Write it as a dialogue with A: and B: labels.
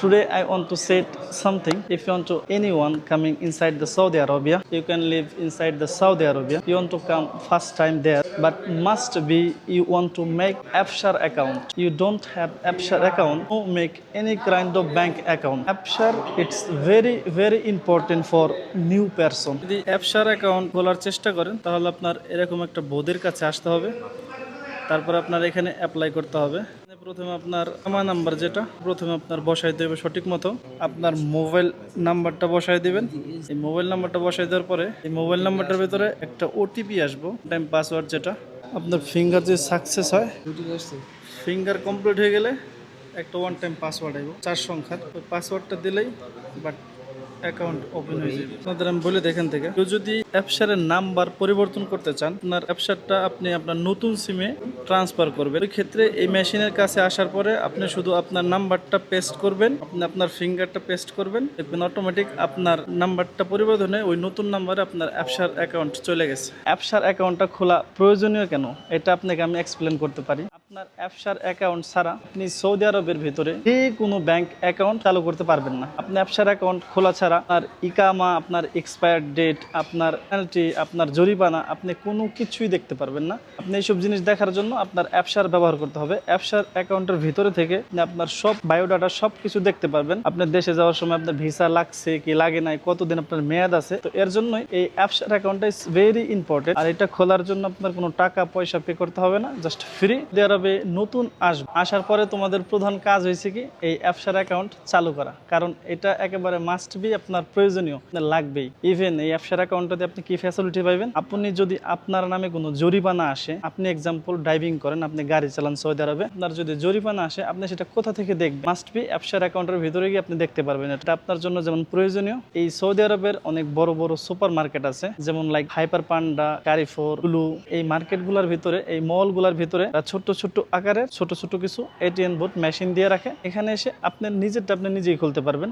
A: today I want to say something. If you want to anyone coming inside the Saudi Arabia, you can live inside the Saudi Arabia. You want to come first time there, but must be you want to make Afshar account. You don't have Afshar account, no make any kind of bank account. Afshar it's very very important for new person. যদি Afshar account খোলার চেষ্টা করেন তাহলে আপনার এরকম একটা বোর্ডের কাছে আসতে হবে তারপর আপনার এখানে অ্যাপ্লাই করতে হবে প্রথমে আপনার আমার নাম্বার যেটা, প্রথমে আপনার বসাই দেবে সঠিক মতো। আপনার মোবাইল নাম্বারটা বসাই দিবেন। এই মোবাইল নাম্বারটা বসাই দেওয়ার পরে এই মোবাইল নাম্বারটার ভিতরে একটা ওটিপি আসব টাইম পাসওয়ার্ড যেটা। আপনার ফিঙ্গার যদি সাকসেস হয় ফিঙ্গার কমপ্লিট হয়ে গেলে একটা ওয়ান টাইম পাসওয়ার্ড আইব চার সংখ্যার। ওই পাসওয়ার্ডটা দিলেই বাট অ্যাকাউন্ট ওপেন হয়ে যাবে। আপনাদের আমি বলে দেখেন থেকে, কেউ যদি অ্যাপসারের নাম্বার পরিবর্তন করতে চান, আপনার অ্যাপসারটা আপনি আপনার নতুন সিমে ট্রান্সফার করবেন। ওই ক্ষেত্রে এই মেশিনের কাছে আসার পরে আপনি শুধু আপনার নাম্বারটা পেস্ট করবেন, আপনি আপনার ফিঙ্গারটা পেস্ট করবেন, দেখবেন অটোমেটিক আপনার নাম্বারটা পরিবর্তনে ওই নতুন নাম্বারে আপনার অ্যাপসার অ্যাকাউন্ট চলে গেছে। অ্যাপসার অ্যাকাউন্টটা খোলা প্রয়োজনীয় কেন? এটা আপনাকে আমি এক্সপ্লেন করতে পারি। আপনার অ্যাপসার অ্যাকাউন্ট ছাড়া আপনি সৌদি আরবের ভিতরে যে কোনো ব্যাংক অ্যাকাউন্ট চালু করতে পারবেন না। আপনি অ্যাপসার অ্যাকাউন্ট খোলা ছাড়া আপনার ইকামা, আপনার এক্সপায়ার ডেট, আপনার পেনাল্টি আপনার জরিমানা আপনি কোনো কিছুই দেখতে পারবেন না। আপনি এইসব জিনিস দেখার জন্য আপনার অ্যাপসার ব্যবহার করতে হবে। অ্যাপসার অ্যাকাউন্টের ভিতরে থেকে আপনি আপনার সব বায়োডাটা সব কিছু দেখতে পারবেন। আপনার দেশে যাওয়ার সময় আপনার ভিসা লাগছে কি লাগে নাই, কতদিন আপনার মেয়াদ আছে, তো এর জন্যই এই অ্যাপসার অ্যাকাউন্টটা ইজ ভেরি ইম্পর্টেন্ট আর এটা খোলার জন্য আপনার কোনো টাকা পয়সা পে করতে হবে না জাস্ট ফ্রি সৌদি আরবে নতুন আসবে? আসার পরে তোমাদের প্রধান কাজ হয়েছে কি, এই অ্যাপসার অ্যাকাউন্ট চালু করা। কারণ এটা একেবারে মাস্ট বি আপনার প্রয়োজনীয় লাগবেই। ইভেন এই অ্যাপসার অ্যাকাউন্টটাতে আপনি কি ফ্যাসিলিটি পাবেন আপনি যদি আপনার নামে কোনো জরিমানা আসে, আপনি এক্সাম্পল ড্রাইভিং করেন, আপনি গাড়ি চালান সৌদি আরবে, আপনার যদি জরিমানা আসে, আপনি সেটা কোথা থেকে দেখবেন? মাস্ট বি অ্যাপসার অ্যাকাউন্টের ভিতরে গিয়ে আপনি দেখতে পারবেন। এটা আপনার জন্য যেমন প্রয়োজনীয়, এই সৌদি আরবের অনেক বড় বড় সুপার মার্কেট আছে, যেমন like hyper panda Carrefour blue এই মার্কেটগুলোর ভিতরে, এই মলগুলোর ভিতরে তারা ছোট্ট ছোট্ট আকারের, ছোট ছোট কিছু এটিএন বোর্ড মেশিন দিয়ে রাখে। এখানে এসে আপনার নিজেরটা আপনি নিজেই খুলতে পারবেন।